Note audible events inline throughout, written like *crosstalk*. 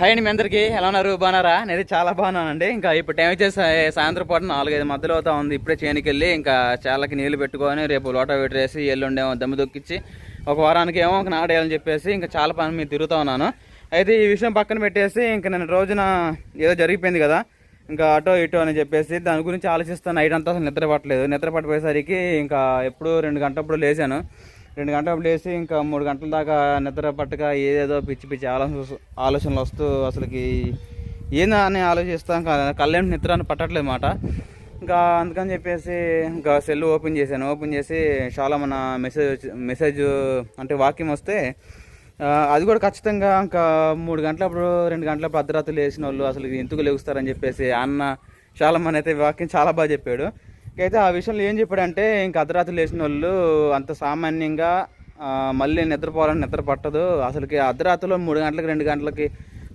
Hi అండి మీ అందరికీ. ఎలా ఉన్నారు? బాగున్నారా? నేను చాలా బాగున్నానండి. ఇంకా ఇప్పుడు టైం వచ్చేసి సాయంత్రం పూట నాలుగైదు మధ్యలో అవుతా ఉంది. ఇప్పుడే చేనికి వెళ్ళి ఇంకా చాలకి నీళ్ళు పెట్టుకొని రేపు లోటా పెట్టేసి ఎల్లుండేమో దమ్ము దొక్కిచ్చి ఒక వారానికి ఏమో ఒక నాడేయాలని చెప్పేసి ఇంకా చాలా పని మీద తిరుగుతూ ఉన్నాను. అయితే ఈ విషయం పక్కన పెట్టేసి ఇంకా నేను రోజున ఏదో జరిగిపోయింది కదా. ఇంకా అటో ఇటో అని చెప్పేసి దాని గురించి ఆలోచిస్తాను. నైట్ అంతా అసలు నిద్ర పట్టలేదు. నిద్ర పట్టిపోయేసరికి ఇంకా ఎప్పుడు రెండు గంటప్పుడు లేచాను. రెండు గంటలు లేచి ఇంకా మూడు గంటల దాకా నిద్ర పట్టక ఏదేదో పిచ్చి పిచ్చి ఆలోచన ఆలోచనలు వస్తూ అసలుకి ఏందా అని ఆలోచిస్తాం కళ్ళేంటి నిద్ర అని పట్టట్లేదు మాట. ఇంకా అందుకని చెప్పేసి ఇంకా సెల్ ఓపెన్ చేశాను. ఓపెన్ చేసి చాలా మన మెసేజ్ మెసేజ్ అంటే వాక్యం వస్తే అది కూడా ఖచ్చితంగా ఇంకా మూడు గంటలప్పుడు రెండు గంటలప్పుడు అర్ధరాత్రి లేచిన వాళ్ళు అసలు ఎందుకు లేగుస్తారని చెప్పేసి అన్న చాలా మంది అయితే వాక్యం చాలా బాగా చెప్పాడు. అయితే ఆ విషయంలో ఏం చెప్పాడంటే ఇంక అర్ధరాత్రి లేచిన వాళ్ళు అంత సామాన్యంగా మళ్ళీ నిద్రపోవాలని నిద్ర పట్టదు. అసలుకి అర్ధరాత్రిలో మూడు గంటలకి రెండు గంటలకి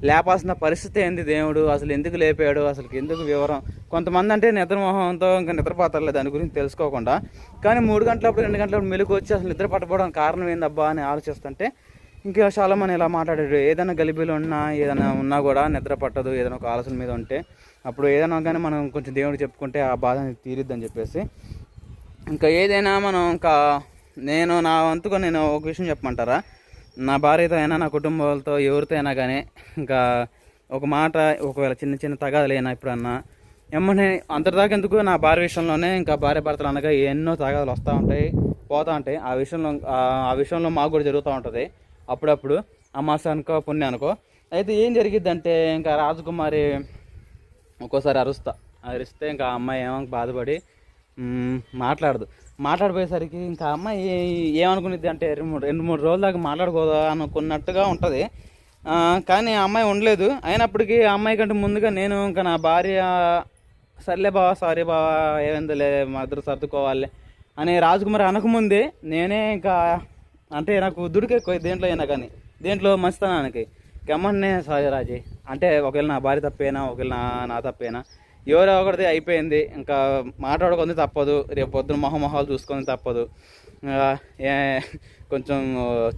లేపాల్సిన పరిస్థితి ఏంది దేవుడు? అసలు ఎందుకు లేపాడు? అసలు ఎందుకు వివరం? కొంతమంది అంటే నిద్రమోహంతో ఇంకా నిద్రపోతారులే దాని గురించి తెలుసుకోకుండా. కానీ మూడు గంటలప్పుడు రెండు గంటలప్పుడు మెలుగు వచ్చి అసలు నిద్ర పట్టపోవడం కారణం ఏందబ్బా అని ఆలోచిస్తుంటే ఇంకా చాలామంది ఇలా మాట్లాడారు ఏదైనా గలిబీలు ఉన్నా ఏదైనా ఉన్నా కూడా నిద్ర పట్టదు. ఏదైనా ఒక ఆలోచన మీద ఉంటే అప్పుడు ఏదైనా కానీ మనం కొంచెం దేవుడు చెప్పుకుంటే ఆ బాధ తీరిద్దని చెప్పేసి. ఇంకా ఏదైనా మనం ఇంకా నేను నా వంతుగా నేను ఒక విషయం చెప్పమంటారా? నా భార్యతో అయినా నా కుటుంబాలతో ఎవరితో అయినా కానీ ఇంకా ఒక మాట ఒకవేళ చిన్న చిన్న తగాదులైనా ఎప్పుడన్నా ఎమ్మనే అంతటిదాకా ఎందుకు నా భార్య విషయంలోనే ఇంకా భార్య భర్తలు అనగా ఎన్నో తగాదలు వస్తూ ఉంటాయి పోతూ ఉంటాయి. ఆ విషయంలో ఆ- ఆ విషయంలో మాకు కూడా జరుగుతూ ఉంటుంది. అప్పుడప్పుడు అమాస అనుకో పుణ్య అనుకో. అయితే ఏం జరిగిద్దంటే ఇంకా రాజకుమారి ఒక్కోసారి అరుస్తా. అరిస్తే ఇంకా ఆ అమ్మాయి ఏమో బాధపడి మాట్లాడదు. మాట్లాడిపోయేసరికి ఇంకా అమ్మాయి ఏమనుకునేది అంటే రెండు మూడు రెండు మూడు రోజుల దాకా మాట్లాడుకోదా అనుకున్నట్టుగా ఉంటుంది. కానీ ఆ అమ్మాయి ఉండలేదు. అయినప్పటికీ ఆ అమ్మాయి కంటే ముందుగా నేను ఇంకా నా భార్య సర్లే బావా సారీ బావా ఏమైందిలే మా ఇద్దరు సర్దుకోవాలి అని రాజకుమారి అనకముందే నేనే ఇంకా అంటే నాకు దుడికే ఎక్కువ దేంట్లో అయినా కానీ దేంట్లో మంచితనానికి గమ్మన్నే సారీ రాజీ. అంటే ఒకవేళ నా భార్య తప్పేనా ఒకవేళ నా నా తప్పేనా? ఎవరో ఒకటిది అయిపోయింది. ఇంకా మాట్లాడుకుంది తప్పదు. రేపు పొద్దున మొహమొహాలు చూసుకొని తప్పదు. ఏ కొంచెం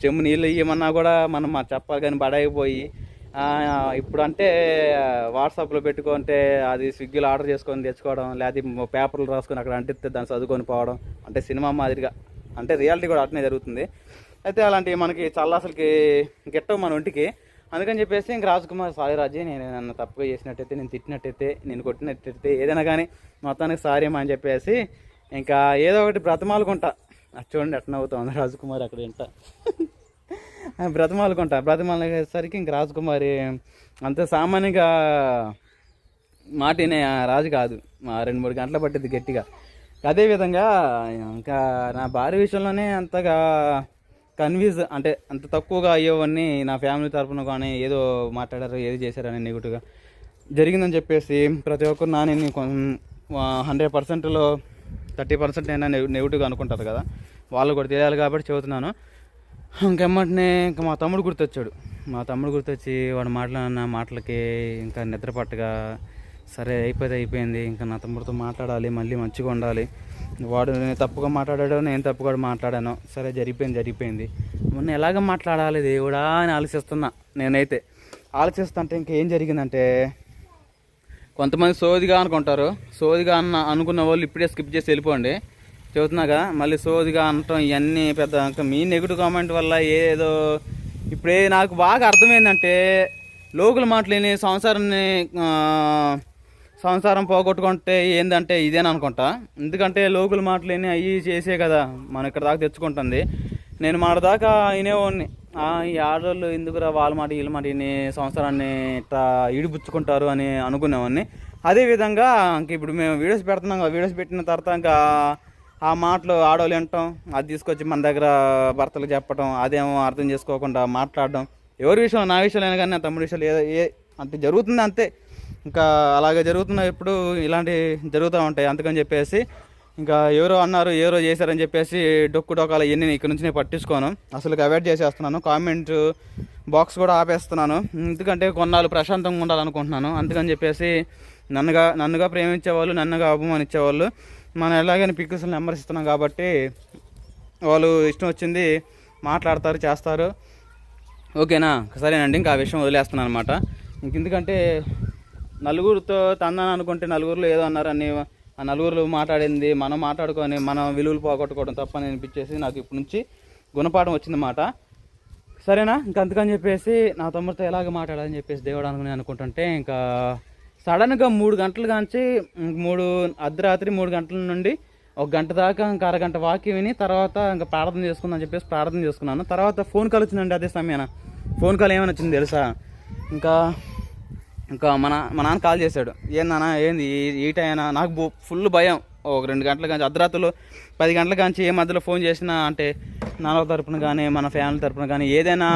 చెమ్ము నీళ్ళు ఇవ్వమన్నా కూడా మనం మా చెప్పాలి కానీ బడాయిపోయి ఇప్పుడు అంటే వాట్సాప్లో పెట్టుకుంటే అది స్విగ్గీలో ఆర్డర్ చేసుకొని తెచ్చుకోవడం లేకపోతే పేపర్లు రాసుకొని అక్కడ అంటిస్తే దాన్ని చదువుకొని పోవడం అంటే సినిమా మాదిరిగా. అంటే రియాలిటీ కూడా అట్నే జరుగుతుంది. అయితే అలాంటివి మనకి చాలా అసలుకి గిట్టవు మన ఒంటికి అందుకని చెప్పేసి ఇంక రాజకుమార్ సారీ రాజే నేను నన్ను తప్పుగా చేసినట్టయితే నేను తిట్టినట్టయితే నేను కొట్టినట్టయితే ఏదైనా కానీ మొత్తానికి సారీ అని చెప్పేసి ఇంకా ఏదో ఒకటి బ్రతమాలుకుంటా. అది చూడండి ఎట్లా అవుతుంది రాజకుమార్ అక్కడ ఇంట. బ్రతమాలుకుంటా. బ్రతమాలసరికి ఇంక రాజకుమారి అంత సామాన్యంగా మాటినే రాజు కాదు. మా రెండు మూడు గంటలు పట్టింది గట్టిగా. అదేవిధంగా ఇంకా నా భార్య విషయంలోనే అంతగా కన్ఫ్యూజ్ అంటే అంత తక్కువగా అయ్యేవన్నీ నా ఫ్యామిలీ తరఫున కానీ ఏదో మాట్లాడారు ఏది చేశారని నెగిటివ్గా. జరిగిందని చెప్పేసి ప్రతి ఒక్కరు నా నేను హండ్రెడ్ పర్సెంట్లో థర్టీ పర్సెంట్ అయినా నెగిటివ్గా అనుకుంటారు కదా. వాళ్ళు కూడా తెలియాలి కాబట్టి చెబుతున్నాను. ఇంకెమ్మటనే ఇంకా మా తమ్ముడు గుర్తొచ్చాడు. మా తమ్ముడు గుర్తొచ్చి వాడు మాట్లాడిన మాటలకి ఇంకా నిద్రపట్టగా సరే అయిపోతే అయిపోయింది. ఇంకా నా తమ్ముడితో మాట్లాడాలి మళ్ళీ మంచిగా ఉండాలి. వాడు నేను తప్పుగా మాట్లాడాడో నేను తప్పుగా మాట్లాడాను సరే జరిగిపోయింది జరిగిపోయింది. మొన్న ఎలాగ మాట్లాడాలి దేవుడా అని ఆలోచిస్తున్నా నేనైతే. ఆలోచిస్తుంటే ఇంకేం జరిగిందంటే కొంతమంది సోదిగా అనుకుంటారు. సోదిగా అన్న అనుకున్న వాళ్ళు ఇప్పుడే స్కిప్ చేసి వెళ్ళిపోండి. చెబుతున్నాగా మళ్ళీ సోదిగా అనటం ఇవన్నీ పెద్ద ఇంకా మీ నెగిటివ్ కామెంట్ వల్ల ఏదో ఇప్పుడే నాకు బాగా అర్థమైందంటే లోకల్ మాటలేని సంసారాన్ని సంసారం పోగొట్టుకుంటే ఏందంటే ఇదేని అనుకుంటా? ఎందుకంటే లోకల్ మాటలేని అవి చేసే కదా మనం ఇక్కడ దాకా తెచ్చుకుంటుంది. నేను మన దాకా వినేవాడిని. ఈ ఆడవాళ్ళు ఎందుకురా వాళ్ళ మాట వీళ్ళ మాట ఇన్ని సంవత్సరాన్ని ఇట్లా ఇడిపుచ్చుకుంటారు అని అనుకునేవాడిని. అదేవిధంగా ఇంక ఇప్పుడు మేము వీడియోస్ పెడుతున్నాం కదా వీడియోస్ పెట్టిన తర్వాత ఇంకా ఆ మాటలు ఆడవాళ్ళు వినటం అది తీసుకొచ్చి మన దగ్గర భర్తలు చెప్పడం అదేమో అర్థం చేసుకోకుండా మాట్లాడడం. ఎవరి విషయం నా విషయంలో కానీ నా తమ్ముడి విషయాలు ఏ ఏ అంటే జరుగుతుంది అంతే. ఇంకా అలాగే జరుగుతున్న ఇప్పుడు ఇలాంటి జరుగుతూ ఉంటాయి. అందుకని చెప్పేసి ఇంకా ఎవరో అన్నారు ఎవరో చేశారని చెప్పేసి డొక్కు డొక్కాలు ఇవన్నీ ఇక్కడ నుంచి నేను పట్టించుకోను. అసలు అవాయిడ్ చేసేస్తున్నాను. కామెంట్ బాక్స్ కూడా ఆపేస్తున్నాను. ఎందుకంటే కొన్నాళ్ళు ప్రశాంతంగా ఉండాలనుకుంటున్నాను. అందుకని చెప్పేసి నన్నుగా నన్నుగా ప్రేమించేవాళ్ళు నన్నుగా అభిమానించేవాళ్ళు మనం ఎలాగైనా పిక్స్ నెంబర్స్ ఇస్తున్నాం కాబట్టి వాళ్ళు ఇష్టం వచ్చింది మాట్లాడతారు చేస్తారు. ఓకేనా? సరేనండి ఇంకా ఆ విషయం వదిలేస్తున్నాను అనమాట ఇంకెందుకంటే నలుగురితో తందని అనుకుంటే నలుగురిలో ఏదో అన్నారని ఆ నలుగురు మాట్లాడింది మనం మాట్లాడుకొని మనం విలువలు పోగొట్టుకోవడం తప్పని అనిపించేసి నాకు ఇప్పటి నుంచి గుణపాఠం వచ్చిందన్నమాట సరేనా? ఇంకా అందుకని చెప్పేసి నా తమ్ముడితో ఎలాగ మాట్లాడాలని చెప్పేసి దేవుడు అనుకుని అనుకుంటుంటే ఇంకా సడన్గా మూడు గంటల కాంచి మూడు అర్ధరాత్రి మూడు గంటల నుండి ఒక గంట దాకా ఇంకా అరగంట వాకి విని తర్వాత ఇంకా ప్రార్థన చేసుకుందని చెప్పేసి ప్రార్థన చేసుకున్నాను. తర్వాత ఫోన్ కాల్ వచ్చిందండి అదే సమయాన. ఫోన్ కాల్ ఏమైనా వచ్చింది తెలుసా? ఇంకా ఇంకా మన మా నాన్న కాల్ చేశాడు. ఏందన్నా ఏంది? ఈ- ఈ టైం నాకు బు- ఫుల్ భయం. ఒక రెండు గంటల కాంచి అర్ధరాత్రులు పది గంటల కాంచి ఏ మధ్యలో ఫోన్ చేసినా అంటే నాన్న తరపున కానీ మన ఫ్యామిలీ తరపున కానీ ఏదైనా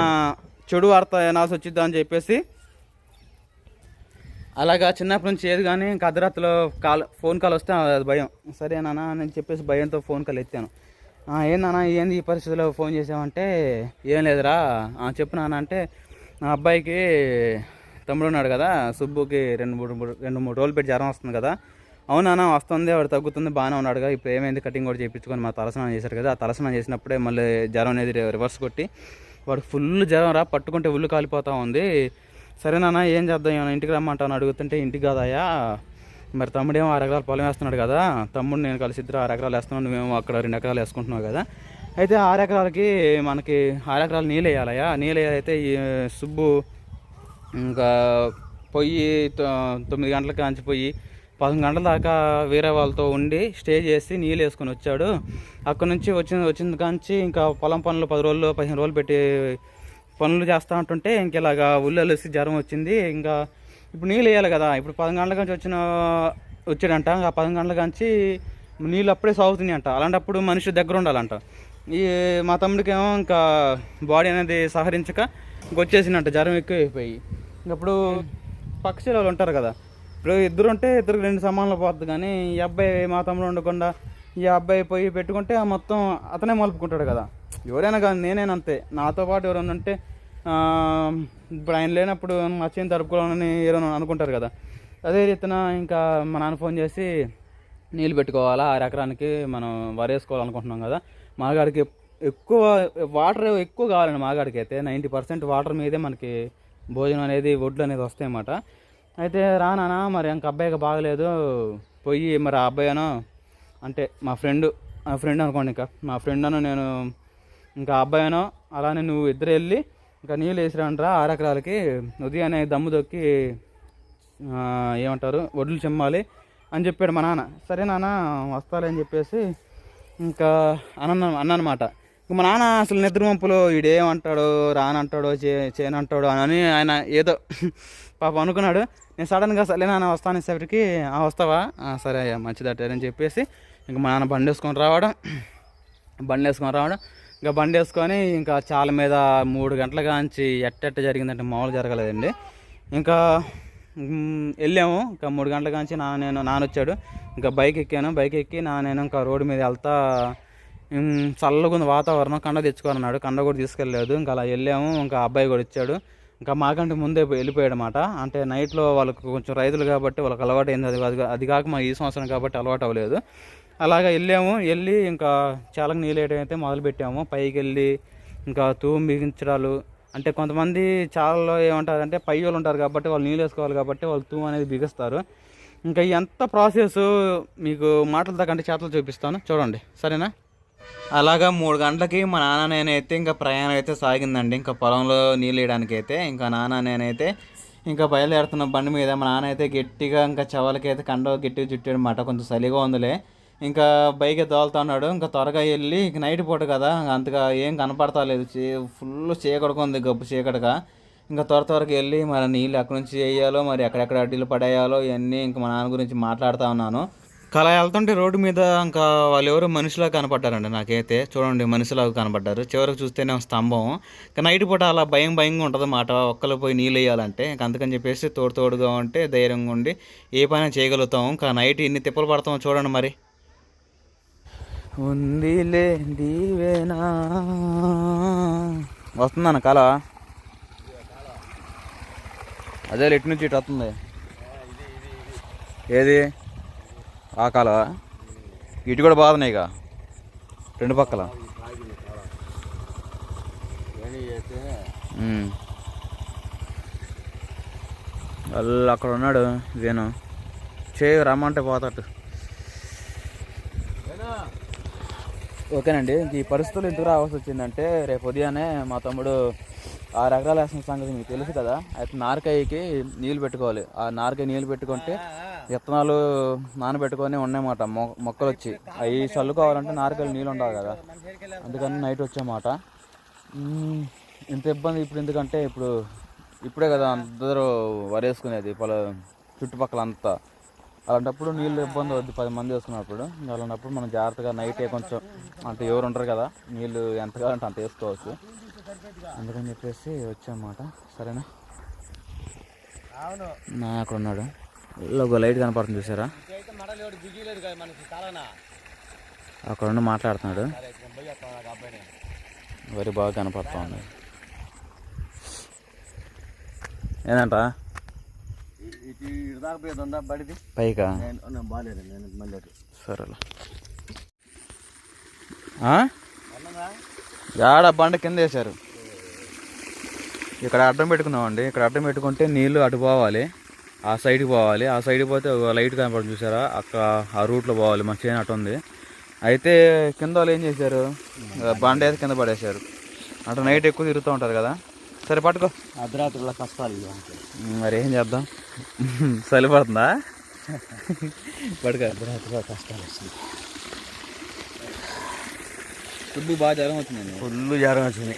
చెడు వార్త వినాల్సి వచ్చిద్దా అని చెప్పేసి అలాగా చిన్నప్పటి నుంచి ఏది కానీ ఇంకా అర్ధరాత్రిలో కాల్ ఫోన్ కాల్ వస్తే అది భయం. సరేనా నేను చెప్పేసి భయంతో ఫోన్ కాల్ ఎత్తాను. ఏం నాన్న ఏంది ఈ పరిస్థితిలో ఫోన్ చేసామంటే ఏం లేదురా. "ఆ, చెప్పు నాన్న అంటే నా అబ్బాయికి తమ్ముడు ఉన్నాడు కదా సుబ్బుకి రెండు మూడు మూడు రెండు మూడు రోజులు పెట్టి జ్వరం వస్తుంది కదా. అవునా వస్తుంది వాడు తగ్గుతుంది బాగానే ఉన్నాడుగా ఇప్పుడు ఏమైంది? కటింగ్ కూడా చేయించుకొని మా తలస్నానం చేశారు కదా. ఆ తలస్నానం చేసినప్పుడే మళ్ళీ జ్వరం అనేది రివర్స్ కొట్టి వాడు ఫుల్ జ్వరం రా పట్టుకుంటే ఉల్లు కాలిపోతా ఉంది. సరే నాన్న ఏం చేద్దాం? ఏమైనా ఇంటికి రమ్మంటాను అడుగుతుంటే ఇంటికి కాదయ్యా మరి తమ్ముడేమో ఆరు ఎకరాలు పొలం వేస్తున్నాడు కదా. తమ్ముడు నేను కలిసి ఇద్దరు ఆరు ఎకరాలు వేస్తున్నాను నువ్వేమో అక్కడ రెండు ఎకరాలు వేసుకుంటున్నావు కదా. అయితే ఆరు ఎకరాలకి మనకి ఆరు ఎకరాలు నీళ్ళు వేయాలయ్యా. నీళ్ళు అయితే ఈ సుబ్బు ఇంకా పొయ్యి తొ- తొమ్మిది గంటలకు కాంచి పొయ్యి పదకొండు గంటల దాకా వేరే వాళ్ళతో ఉండి స్టే చేసి నీళ్ళు వేసుకొని వచ్చాడు. అక్కడ నుంచి వచ్చిన వచ్చిన కాంచి ఇంకా పొలం పనులు పది రోజులు పదిహేను రోజులు పెట్టి పనులు చేస్తూ ఉంటుంటే ఇంక ఇలాగా ఉల్లెలిసి జ్వరం వచ్చింది. ఇంకా ఇప్పుడు నీళ్ళు వేయాలి కదా ఇప్పుడు పదకొండు గంటల నుంచి వచ్చిన వచ్చాడంట. ఆ పదకొండు గంటల కాంచి నీళ్ళు అప్పుడే సాగుతున్నాయి అంట అలాంటప్పుడు మనిషి దగ్గర ఉండాలంట. ఈ మా తమ్ముడికి ఏమో ఇంకా బాడీ అనేది సహరించక ఇంకొచ్చేసిందంట జ్వరం ఎక్కువ అయిపోయి ఇంకప్పుడు పక్షులు వాళ్ళు ఉంటారు కదా. ఇప్పుడు ఇద్దరు ఉంటే ఇద్దరు రెండు సమానంలో పోతుంది కానీ ఈ అబ్బాయి మా తమ్ముడు ఉండకుండా ఈ అబ్బాయి పోయి పెట్టుకుంటే ఆ మొత్తం అతనే మలుపుకుంటాడు కదా. ఎవరైనా కానీ నేనేనా అంతే. నాతో పాటు ఎవరైనా ఉంటే ఇప్పుడు ఆయన లేనప్పుడు మా చేను తడుపుకోవాలని ఎవరైనా అనుకుంటారు కదా. అదే రీతిన ఇంకా మా నాన్న ఫోన్ చేసి నీళ్ళు పెట్టుకోవాలా? ఆరు ఎకరానికి మనం వరేసుకోవాలనుకుంటున్నాం కదా. మాగాడికి ఎక్కువ వాటర్ ఎక్కువ కావాలండి మాగాడికి అయితే. నైంటీ పర్సెంట్ వాటర్ మీదే మనకి భోజనం అనేది వడ్లు అనేది వస్తాయన్నమాట అయితే రానా మరి ఇంక అబ్బాయికి బాగలేదు. పోయి మరి ఆ అబ్బాయినో అంటే మా ఫ్రెండ్ మా ఫ్రెండ్ అనుకోండి ఇంకా. మా ఫ్రెండ్ అను నేను ఇంకా అబ్బాయినో అలానే నువ్వు ఇద్దరు వెళ్ళి ఇంకా నీళ్ళు వేసిరంటరా ఆరకరాలకి ఉదయాన్నే దమ్ము దొక్కి ఏమంటారు వడ్లు చెమ్మాలి అని చెప్పాడు మా నాన్న. సరే నాన్న వస్తాలే అని చెప్పేసి ఇంకా అన్న అన్నమాట మా నాన్న అసలు నిద్ర వంపులో ఈడేమంటాడో రానంటాడో చే చేయనంటాడో అని ఆయన ఏదో *laughs* పాప అనుకున్నాడు. నేను సడన్గా సరే నాన్న వస్తానేసరికి "ఆ, వస్తావా? సరే అయ్యా మంచిదట అని చెప్పేసి ఇంక మా నాన్న బండి వేసుకొని రావడం. బండి వేసుకొని రావడం. ఇంకా బండి వేసుకొని ఇంకా చాల మీద మూడు గంటల కాంచి ఎట్టెట్ట జరిగిందంటే మామూలు జరగలేదండి. ఇంకా వెళ్ళాము. ఇంకా మూడు గంటల కాంచి నా నేను నాన్న వచ్చాడు ఇంకా బైక్ ఎక్కాను బైక్ ఎక్కి నా నేను ఇంకా రోడ్డు మీద వెళ్తా చల్లగా ఉంది వాతావరణం కండ తెచ్చుకోనన్నాడు కండ కూడా తీసుకెళ్ళలేదు. ఇంకా అలా వెళ్ళాము. ఇంకా అబ్బాయి కూడా ఇచ్చాడు ఇంకా మాకంటే ముందే వెళ్ళిపోయాడు అనమాట అంటే నైట్లో వాళ్ళకు కొంచెం రైతులు కాబట్టి వాళ్ళకి అలవాటు అయింది. అది అది- అది కాక మా ఈ సంవత్సరం కాబట్టి అలవాటు అవ్వలేదు. అలాగా వెళ్ళాము. వెళ్ళి ఇంకా చాలా నీళ్ళు వేయడం అయితే మొదలు పెట్టాము. పైకి వెళ్ళి ఇంకా తూము బిగించడాలు. అంటే కొంతమంది చాలలో ఏమంటారంటే పై వాళ్ళు ఉంటారు కాబట్టి వాళ్ళు నీళ్ళు వేసుకోవాలి కాబట్టి వాళ్ళు తూము అనేది బిగిస్తారు. ఇంకా ఎంత ప్రాసెస్ మీకు మాటలతో కంటే చేతలు చూపిస్తాను. చూడండి. సరేనా? అలాగా మూడు గంటలకి మా నాన్న నేనైతే ఇంకా ప్రయాణం అయితే సాగిందండి. ఇంకా పొలంలో నీళ్ళు వేయడానికి అయితే ఇంకా నాన్న నేనైతే ఇంకా బయలుదేరుతున్న బండి మీద మా నాన్న అయితే గట్టిగా ఇంకా చెవలకి అయితే కండ గట్టిగా చుట్టాడు అనమాట కొంచెం చలిగా ఉందిలే. ఇంకా బైక్ తోలుతున్నాడు ఇంకా త్వరగా వెళ్ళి నైట్ పూట కదా అంతగా ఏం కనపడతా లేదు ఫుల్ చీకటిగా ఉంది గబ్బు చీకటిగా. ఇంకా త్వర త్వరగా వెళ్ళి మరి నీళ్ళు ఎక్కడి నుంచి వేయాలో మరి ఎక్కడెక్కడ అడ్డీలు పడేయాలో ఇవన్నీ ఇంకా మా నాన్న గురించి మాట్లాడుతూ ఉన్నాను. అలా వెళ్తుంటే రోడ్డు మీద ఇంకా వాళ్ళు ఎవరు మనిషిలా కనపడ్డారండి నాకైతే. చూడండి మనిషిలాగా కనపడ్డారు. చివరికి చూస్తేనే స్తంభం. ఇంకా నైట్ పూట అలా భయం భయంగా ఉంటుంది మాట ఒక్కరు పోయి నీళ్ళు వేయాలంటే. ఇంకా అందుకని చెప్పేసి తోడు తోడుగా ఉంటే ధైర్యంగా ఉండి ఏ పైన చేయగలుగుతాం. ఇంకా నైట్ ఇన్ని తిప్పలు పడతాం చూడండి మరి. ఉందిలే దీవేనా వస్తుందన్న కళ? అదే ఎటు నుంచి ఇటు వస్తుంది. ఏది? ఆ కాల ఇటు కూడా బాగున్నాయి ఇక. రెండు పక్కల. వాళ్ళు అక్కడ ఉన్నాడు వేణు చేయి రమ్మంటే పోతాడు. ఓకేనండి ఈ పరిస్థితులు ఎందుకు రావాల్సి వచ్చిందంటే రేపు ఉదయాన్నే మా తమ్ముడు ఆరు ఎకరాలు వేసిన సంగతి మీకు తెలుసు కదా. అయితే నారకాయకి నీళ్ళు పెట్టుకోవాలి. ఆ నారకాయ నీళ్ళు పెట్టుకుంటే విత్తనాలు నానబెట్టుకొని ఉన్నాయన్నమాట. మొ మొక్కలు వచ్చి అవి చల్లుకోవాలంటే నారకాయలు నీళ్ళు ఉండాలి కదా. అందుకని నైట్ వచ్చామాట. ఇంత ఇబ్బంది ఇప్పుడు ఎందుకంటే ఇప్పుడు ఇప్పుడే కదా అందరూ వరేసుకునేది పొల చుట్టుపక్కల అంతా. అలాంటప్పుడు నీళ్ళు ఇబ్బంది అవుద్ది పది మంది వేసుకున్నప్పుడు. అలాంటప్పుడు మనం జాగ్రత్తగా నైటే కొంచెం అంటే ఎవరు ఉంటారు కదా. నీళ్ళు ఎంత కావాలంటే అంత వేసుకోవచ్చు. అందుకని చెప్పేసి వచ్చామన్నమాట. సరేనా? నా అక్కడ ఉన్నాడు ఒక లైట్ కనపడుతుంది చూసారా? అక్కడ ఉండి మాట్లాడుతున్నాడు. వరి బాగా కనపడుతూ ఉంది. ఏంటంట బడిది? పైకా? నేను నేను బాగాలేదు నేను మళ్ళీ అటు. సరేలా. ఆ? అన్నదా? యాడ బండ కింద వేశారు? ఇక్కడ అడ్డం పెట్టుకున్నామండి ఇక్కడ అడ్డం పెట్టుకుంటే నీళ్ళు అటు పోవాలి. ఆ సైడ్కి పోవాలి. ఆ సైడ్కి పోతే లైట్ కనపడుతుంది చూసారా? అక్కడ ఆ రూట్లో పోవాలి. మా చేను అటు ఉంది. అయితే కింద వాళ్ళు ఏం చేశారు? బండ వేసి కింద పడేశారు. అటు నైట్ ఎక్కువ తిరుగుతూ ఉంటారు కదా. సరే పట్టుకో. అర్ధరాత్రుల కష్టాలు మరి ఏం చేద్దాం? చలిపడుతుందా పడుకో అర్ధరాత్రుల కష్టాలు వస్తుంది ఫుడ్ బాగా జ్వరం వచ్చిందండి. ఫుల్ జ్వరం వచ్చింది.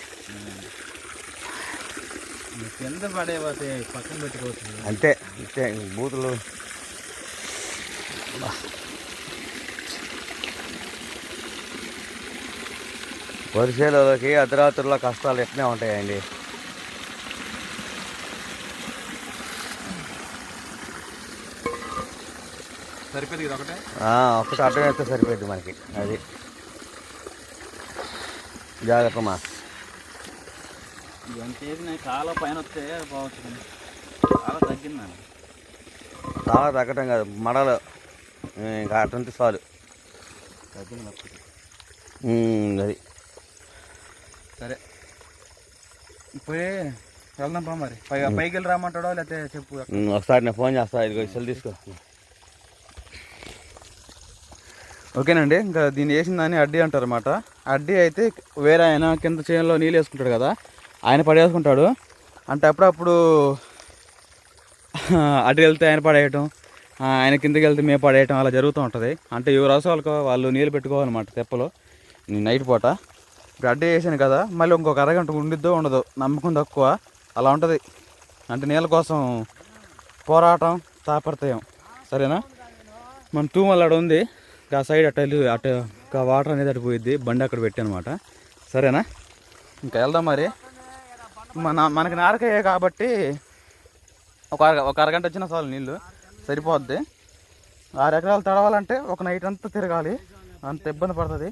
కింద పడేపోతే పక్కన పెట్టుకోవచ్చు అంతే అంతే బూతులు. వరిసేలకి అర్ధరాత్రుల కష్టాలు ఎట్నే ఉంటాయండి? సరిపోయింది ఒకటే? ఆ, ఒక్కటి అడ్డం వేస్తే సరిపోద్ది మనకి అది. జాగ్రత్త మా వేసినా చాలా పైన వస్తే బాగుంటుంది. చాలా తగ్గిందండి. చాలా తగ్గటం కాదు మడలు. ఇంకా అటువంటి చాలు తగ్గింది అది. సరే. ఇప్పుడే వెళ్దాం పా మరి. పై పైకి వెళ్ళి రామంటాడో లేకపోతే చెప్పు ఒకసారి నేను ఫోన్ చేస్తా ఇదిగో సెల్ తీసుకో. ఓకేనండి ఇంకా దీన్ని వేసిందని అడ్డీ అంటారు అనమాట అడ్డీ అయితే వేరే ఆయన కింద చేనులో నీళ్ళు వేసుకుంటాడు కదా. ఆయన పడేసుకుంటాడు. అంటే అప్పుడప్పుడు *laughs* అటు వెళ్తే ఆయన పడేయటం ఆయన కిందకి వెళ్తే మేము పడేయటం అలా జరుగుతూ ఉంటుంది. అంటే ఎవరు అవసరాలకు వాళ్ళు నీళ్ళు పెట్టుకోవాలన్నమాట తెప్పలో నైట్ పూట. ఇప్పుడు అడ్డ చేశాను కదా మళ్ళీ ఇంకొక అరగంట ఉండిద్దో ఉండదు నమ్మకం తక్కువ. అలా ఉంటుంది. అంటే నీళ్ళ కోసం పోరాటం తాపడతాయం సరేనా? మన తూమల్ అక్కడ ఉంది. ఆ సైడ్ అటు వెళ్ళి అటు వాటర్ అనేది అటు పోయిద్ది. బండి అక్కడ పెట్టానమాట. సరేనా? ఇంకా వెళ్దాం మరి. మన మనకి నారకాయ కాబట్టి ఒక అర ఒక అరగంట వచ్చినా చాలు నీళ్ళు సరిపోద్ది. ఆరు ఎకరాలు తడవాలంటే ఒక నైట్ అంతా తిరగాలి. అంత ఇబ్బంది పడుతుంది.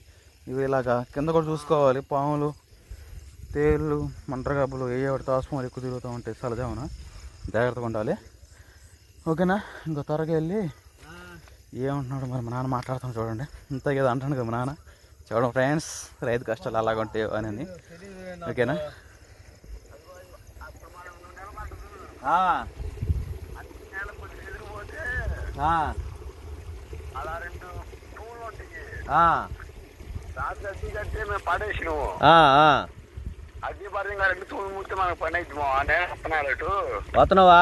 ఇవి ఇలాగా కింద కూడా చూసుకోవాలి. పాములు తేళ్ళు మంటగబ్బులు ఏ ఒకటి తాసుమాలు ఎక్కువ తిరుగుతూ ఉంటాయి సలదేమన జాగ్రత్తగా ఉండాలి. ఓకేనా? ఇంకా త్వరగా వెళ్ళి ఏమంటున్నాడు మరి మా నాన్న మాట్లాడుతాం చూడండి. ఇంత కదా అంటాను కదా మా నాన్న. చూడండి ఫ్రెండ్స్ రైతు కష్టాలు అలాగ ఉంటాయి అని ఓకేనా? పర్యంగా రెండు తూములు ముడితే మనకు పని అయితే నేను వస్తున్నాడు అటు. వస్తున్నావా?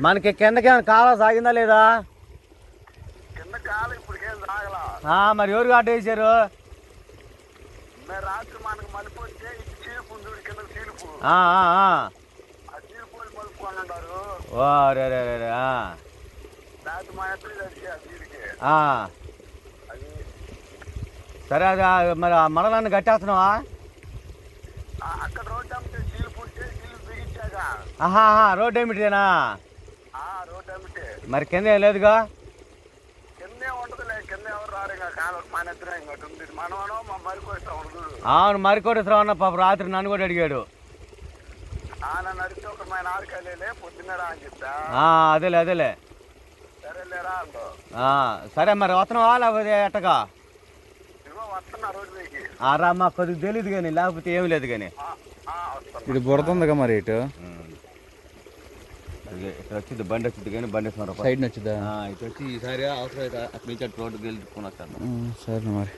మనకి కిందకేమైనా కాలా సాగిందా లేదా? కింద కాలం ఇప్పటికేం సాగలా. ఆ, మరి ఎవరు అడ్డు వేసారు రాత్రి మనకు మలుపు వస్తే ఇటు చీలుపు కింద చీలుపు ఆ, ఆ, ఆ. ఆ చీలుపు మలుపుకొని ఉంటారు ఓ రే రే సరే అది మరి ఆ మడలాన్ని కట్టేస్తున్నావా? ఆహా రోడ్డు ఏమిటిదేనా మరి కింద లేదుగా? అవును మరి కూడా శ్రవణ పాప రాత్రి నన్ను కూడా అడిగాడు. మా అదేలే అదేలే. సరేలేరా అందో ఆ, సరే మరి వస్తున్నావా లేకపోతే ఎట్టగా రోడ్డు రా మాకు కొద్దిగా తెలియదు కానీ లేకపోతే ఏమి లేదు కానీ. ఆ, ఆ, వస్తున్నా. ఇది బురద ఉందిగా మరి ఇటు? ఇక్కడ వచ్చింది బండి వచ్చింది కానీ బండి సైడ్ నచ్చుదా ఇటు వచ్చి ఈసారి అవసరం అయితే అటు నుంచి అటు వెళ్ళి తిప్పుకొని వస్తాను. సరే మరి.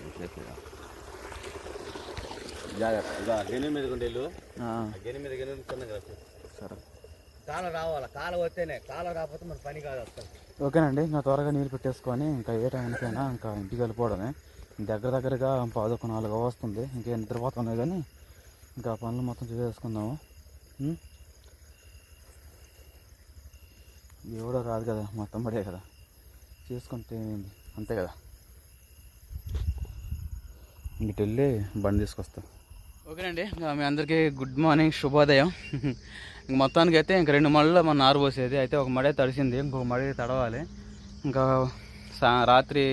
జాగ్రత్త. ఇక గెని మీద కొండేళ్ళు ఆ, గెని మీద గెని సరే. కాలం రావాలా? కాలం వస్తేనే కాలం రాకపోతే మన పని కాదు అసలు. ఓకేనండి ఇంకా త్వరగా నీళ్ళు పెట్టేసుకొని ఇంకా ఏ టైంకైనా ఇంకా ఇంటికి వెళ్ళిపోవడమే. దగ్గర దగ్గరగా పాదొక నాలుగు వస్తుంది. ఇంకేం నిద్రపోతున్నాయి కానీ ఇంకా పనులు మొత్తం చేసేసుకుందాము? ఎవడో కాదు కదా మా తమ్ముడే కదా. చేసుకుంటే అంతే కదా. ఇంటికి వెళ్ళి బండి తీసుకొస్తా. ఓకేనండి మీ అందరికీ గుడ్ మార్నింగ్ శుభోదయం. *laughs* ఇంక మొత్తానికి అయితే ఇంక రెండు మళ్ళీ మన నారు పోసేది. అయితే ఒక మడే తడిసింది ఇంకొక మడి తడవాలి. ఇంకా సా రాత్రి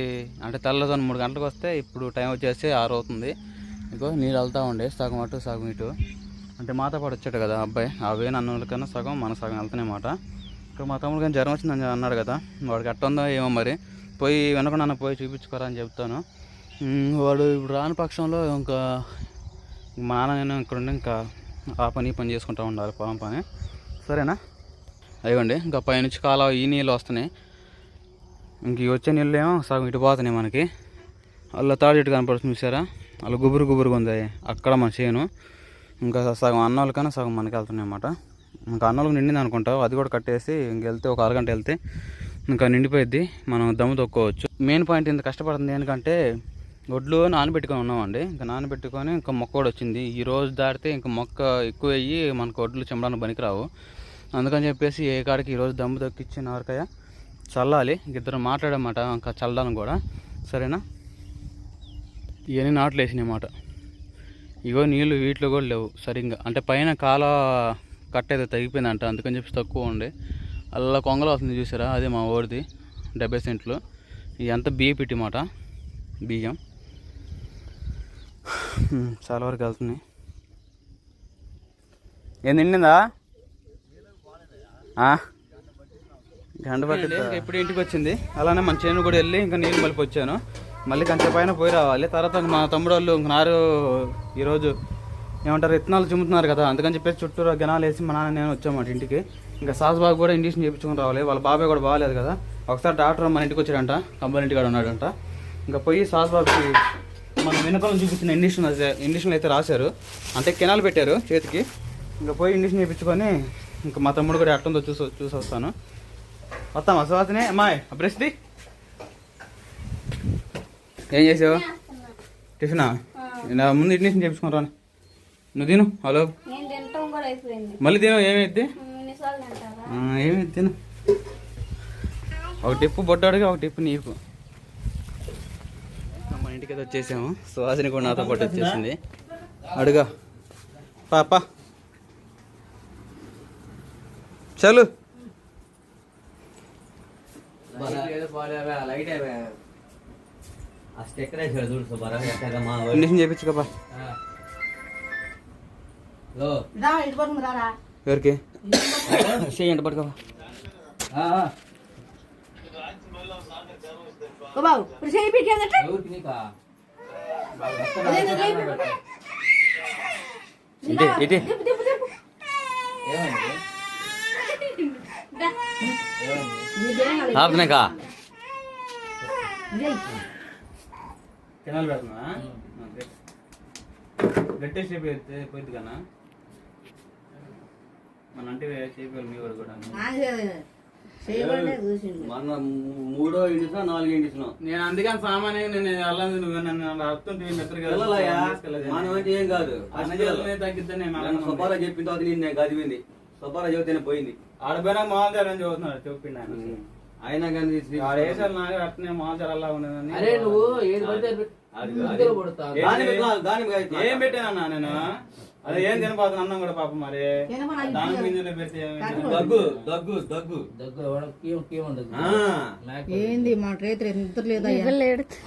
అంటే తెల్లదొని మూడు గంటలకు వస్తే ఇప్పుడు టైం వచ్చేసి ఆరు అవుతుంది. ఇంకో నీళ్ళు వెళ్తూ ఉండే సగం అటు సగం ఇటు. అంటే మాతో పాటు వచ్చాడు కదా అబ్బాయి ఆ నన్ను కన్నా సగం మన సగం వెళ్తున్నాయి ఇంకా మా తమ్ముడు కానీ జ్వరం వచ్చిందని అన్నాడు కదా వాడికి ఎట్ట ఉందో ఏమో మరి. పోయి వెనకనన్న పోయి చూపించుకోరా అని చెప్తాను. వాడు ఇప్పుడు రాని పక్షంలో ఇంకా మా నాన్న నేను ఇక్కడ ఉండి ఇంకా ఆ పని పని చేసుకుంటూ ఉండాలి పొలం పని. సరేనా? అయ్యండి ఇంకా పైనుంచి కాల ఈ నీళ్ళు వస్తున్నాయి. ఇంక వచ్చే నీళ్ళు ఏమో సగం ఇటు పోతున్నాయి మనకి. అలా తాడు ఇటు కనపడుతుంది చూసారా? అలా గుబురు గుబురుగా ఉంది. అక్కడ మన చేను. ఇంకా సగం అన్నోళ్ళకన్నా సగం మనకి వెళ్తున్నాయి అన్నమాట. ఇంకా అన్నోళ్ళకి నిండింది అనుకుంటా. అది కూడా కట్టేసి ఇంక వెళ్తే ఒక అరగంట వెళ్తే ఇంకా నిండిపోయిద్ది. మనం దమ్ము తొక్కోవచ్చు. మెయిన్ పాయింట్ ఇంత కష్టపడుతుంది ఎందుకంటే ఒడ్లు నానబెట్టుకొని ఉన్నామండి. ఇంకా నానబెట్టుకొని ఇంకా మొక్క కూడా వచ్చింది ఈ రోజు దాటితే ఇంకా మొక్క ఎక్కువ అయ్యి మనకు ఒడ్లు చెమ్మడానికి పనికిరావు. అందుకని చెప్పేసి ఏ కాడికి ఈరోజు దమ్ము తొక్కిచ్చి నారకాయ చల్లాలి. ఇద్దరు మాట్లాడమాట ఇంకా చల్లడానికి కూడా. సరేనా? ఇవన్నీ నాట్లు వేసినాయి ఇగో నీళ్ళు వీటిలో కూడా లేవు సరిగ్గా. అంటే పైన కాల కట్ట అయితే తగ్గిపోయిందంట. అందుకని చెప్పి తక్కువ ఉండే అలా కొంగలు వస్తుంది చూసారా? అదే మా ఊరిది. డెబ్బై సెంట్లు. ఇదంతా బియ్య పెట్టి బియ్యం. చాలా వరకు వెళ్తున్నాయి. ఏం నిండిందా? గంట పట్టింది ఇప్పుడు ఇంటికి వచ్చింది. అలానే మన చేను కూడా వెళ్ళి ఇంకా నీళ్ళు మలిపి వచ్చాను మళ్ళీ కంచె పైన పోయి రావాలి. తర్వాత మా తమ్ముడు వాళ్ళు ఇంక నారు ఈరోజు ఏమంటారు విత్తనాలు చుమ్ముతున్నారు కదా అందుకని చెప్పేసి చుట్టూరు గనాలు వేసి మా నాన్న నేను వచ్చామాట ఇంటికి. ఇంకా సాస్ బాబు కూడా ఇండిషన్ చేయించుకుని రావాలి. వాళ్ళ బాబాయ్ కూడా బాగాలేదు కదా. ఒకసారి డాక్టర్ మన ఇంటికి వచ్చాడంట కంపెనీ ఇంటికాడ ఉన్నాడంట. ఇంకా పోయి సాస్ బాబుకి మన వెనకాల చూపించిన ఇండిషన్ ఇండిషన్లు అయితే రాశారు. అంటే కెనాల్ పెట్టారు చేతికి. ఇంకా పోయి ఇండిషన్ చేయించుకొని ఇంకా మా తమ్ముడు కూడా ఎట్టుందో చూసి చూసి వస్తాను. వస్తామా సువాసనే అమ్మాయి బ్రష్ది ఏం చేసావు? టిఫినా? నా ముందు ఇండిషన్ చేయించుకుని నువ్వు తిను హలో. మళ్ళీ తిను ఏమైద్ది ఏమైంది తిను. ఒక టిప్పు బొట్టాడుగా ఒక టిప్పు నీకు. ఇంటికి అయితే వచ్చేసాము. సుహాసిని కూడా నాతో పాటు వచ్చేసింది. అడుగా. పాప. చలు. ఇండిషన్ చేయించుకోపా ఎవరికి? చేయండి పట్టుకోపా ఓ బాబు ఇప్పుడు చేయి పెట్టేందట ఇటే ఇటే. పెడుతున్నా గట్టి షేప్ అయితే పోయింది కన్నా? మన అంటే చేపలు మీ వాడు కూడా. మన మూడో ఇండిషన్ నాలుగు ఇండిషన్ నేను అందుకని సామాన్య నేను వెళ్ళదు నువ్వు నన్ను పిల్లలయ్యా మనం అంటే ఏం కాదు. సుబ్బారా చెప్పిన తర్వాత నేను గదివింది. సుబ్బారా చెబితేనే పోయింది. ఆడపోయినా మాల్చారు అని చదువుతున్నాడు చెప్పిండు ఆయన అయినా కానీ అట్నే మాల్చారు అలా ఉండదని. అరే నువ్వు ఏం పెట్టానన్నా నేను? అదే ఏం తినపోతున్నా అన్నం కూడా పాపం మరి. దాని. గింజలు పెడితే? దగ్గు దగ్గు దగ్గు. లేక- ఏంది మా రైతు నిద్ర లేదా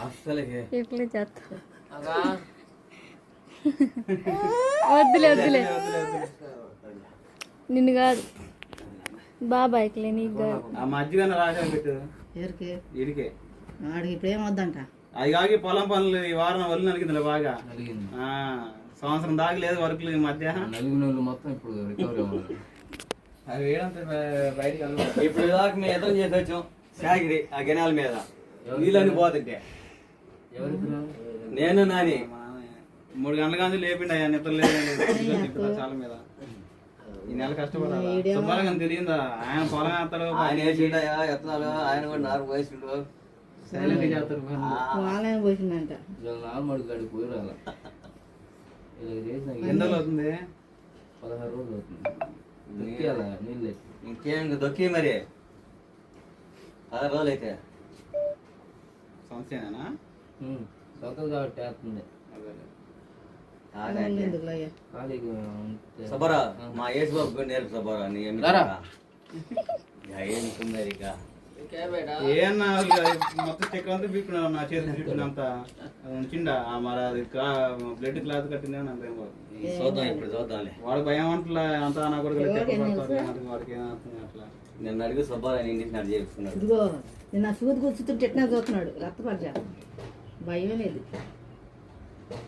అస్సలకే. అగా, వద్దులే వద్దులే. నిన్ను కాదు. బాబాయ్కిలే నీకు కాదు. ఆ మజ్జిగ రాశాను పెట్టు. ఎవరికి? ఇడికే వాడికి ఇప్పుడు ఏం వద్దంట? అది కాక ఈ పొలం పనులు ఈ వారం వల్లు నలిగింది బాగా. నలిగింది. సంవత్సరం దాకా లేదు వర్కులు ఈ మధ్య వాళ్ళు మొత్తం ఇప్పుడు రికవరీ అవ్వాలి. అవి వేడంతా బయటికి ఇప్పుడు దాకా మేము ఎదురు చేసి వచ్చాం సాగిరి ఆ కెనాల మీద. నీళ్ళని పోతుంటే. నేను నాని. మూడు గంటల కానీ లేపిండి అయ్యా నిద్ర లేదు. చాలా మీద. ఈ నెల కష్టపడాలి? సుబ్బారావు తెలియదా ఆయన పొలం వేస్తాడు ఆయన వేసిండయా ఎత్తనాలు ఆయన కూడా నారు పోసిండు సైలెంట్ చేస్తారు పనులు. వాళ్ళని పోసిందంట. నార్మల్ గాడికి పోయి రాల. ఎన్ని రోజులు అవుతుంది? పదహారు రోజులు అవుతుంది. దొక్కియాల? నీళ్ళు. ఇంకేం దొక్కి మరి? పదహారు రోజులు అయితే ఉమ్. సొంతది కాబట్టి ఉంటే సబరా మా యేసు బాబు నేర్పు సబరా నీ ఏమి రారా. ఏం సుందరి ఇక? ఏమన్నా మొత్తం చెక్క అంతా పీక్కున్నావు నా చేతి అంతా అది ఉంచిండా? ఆ మరి అది బ్లడ్ క్లాత్ కట్టిందే అంత చూద్దాం ఇప్పుడు చూద్దాంలే వాడు భయం అంటలే అంతా నా కొడుకు వాడికి అట్లా నిన్న అడిగి ఇంటికి ఇదిగో నిన్న సూది కూర్చుంటే ఎట్లా చూస్తున్నాడు? రక్తపరిచ భయం లేదు.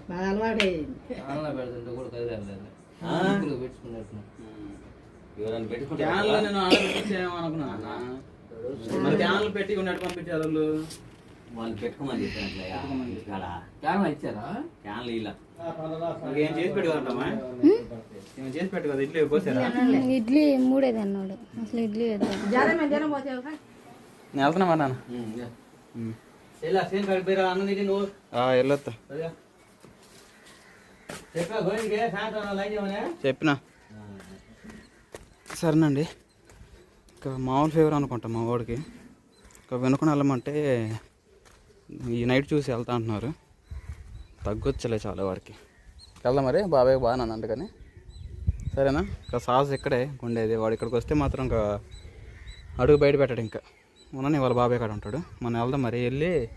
బాగా అలవాటు అయ్యింది ఆన్లో పెడుతుంటే కూడా కదిలేదు ఆ? పెట్టుకున్నట్టు. ఎవరైనా పెట్టుకుంటే అనుకున్నా మరి ఛానల్ పెట్టి ఉన్నట్టు పంపించారు వాళ్ళు? వాళ్ళు పెట్టుకోమని క్యామెరా ఇచ్చారా? క్యాన్లు ఇలా ఏం చేసి ఏం చేసి పెట్టుకోదు? ఇడ్లీ పోసారా? ఇడ్లీ మూడేది అన్నాడు అసలు ఇడ్లీ వేద్దాం జ్వరం మీద జ్వరం పోతే ఒక నేను వెళ్తున్నా మరి నాన్న. చెప్పిన. సరేనండి. ఇక మామూలు ఫీవర్ అనుకుంటా మా వాడికి. ఇక వెనుకొని వెళ్ళమంటే ఈ నైట్ చూసి వెళ్తా అంటున్నారు. తగ్గొచ్చలే చాలా వాడికి. వెళ్దాం మరి బాబాయ్ బాగా అంట కానీ సరేనా? ఇంకా సాహస్ ఇక్కడే ఉండేది. వాడు ఇక్కడికి వస్తే మాత్రం ఇంకా అడుగు బయట పెట్టాడు ఇంకా. మొన్న వాళ్ళ బాబాయ్ కాడ ఉంటాడు. మనం వెళ్దాం మరి వెళ్ళి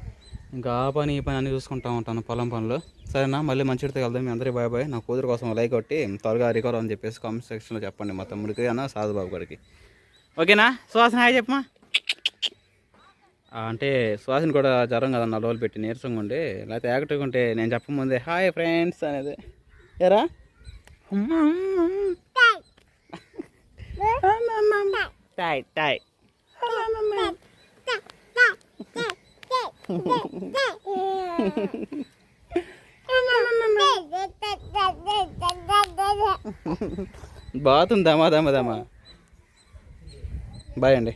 ఇంకా ఆ పని ఈ పని అన్ని చూసుకుంటా ఉంటాను పొలం పనులు. సరేనా? మళ్ళీ మంచిడితో వెళ్దాం. మీ అందరి బాయ్ బాయ్. నా కూతురు కోసం లైక్ కొట్టి త్వరగా రికవర్ అని చెప్పేసి కామెంట్ సెక్షన్లో చెప్పండి మా తమ్ముడికి అన్న సాధు బాబు గారికి. ఓకేనా? సువాసన హాయ్ చెప్పమా అంటే సుహాసిని కూడా జ్వరం కదా నా పెట్టి నీరసంగా ఉండి లేకపోతే యాక్టివ్గా ఉంటే నేను చెప్పముందే హాయ్ ఫ్రెండ్స్ అనేది. ఎరా? టాయ్ టాయ్. బాగుంది దమా దమా దమా. బాయ్ అండి.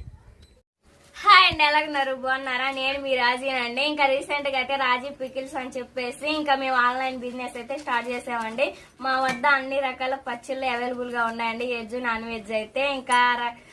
హాయ్ అండి ఎలాగున్నారు? బాగున్నారా? నేను మీ రాజీనండి. ఇంకా రీసెంట్గా అయితే రాజీ పికిల్స్ అని చెప్పేసి ఇంకా మేము ఆన్లైన్ బిజినెస్ అయితే స్టార్ట్ చేసామండి. మా వద్ద అన్ని రకాల పచ్చళ్ళు అవైలబుల్గా ఉన్నాయండి. వెజ్ నాన్ వెజ్ అయితే ఇంకా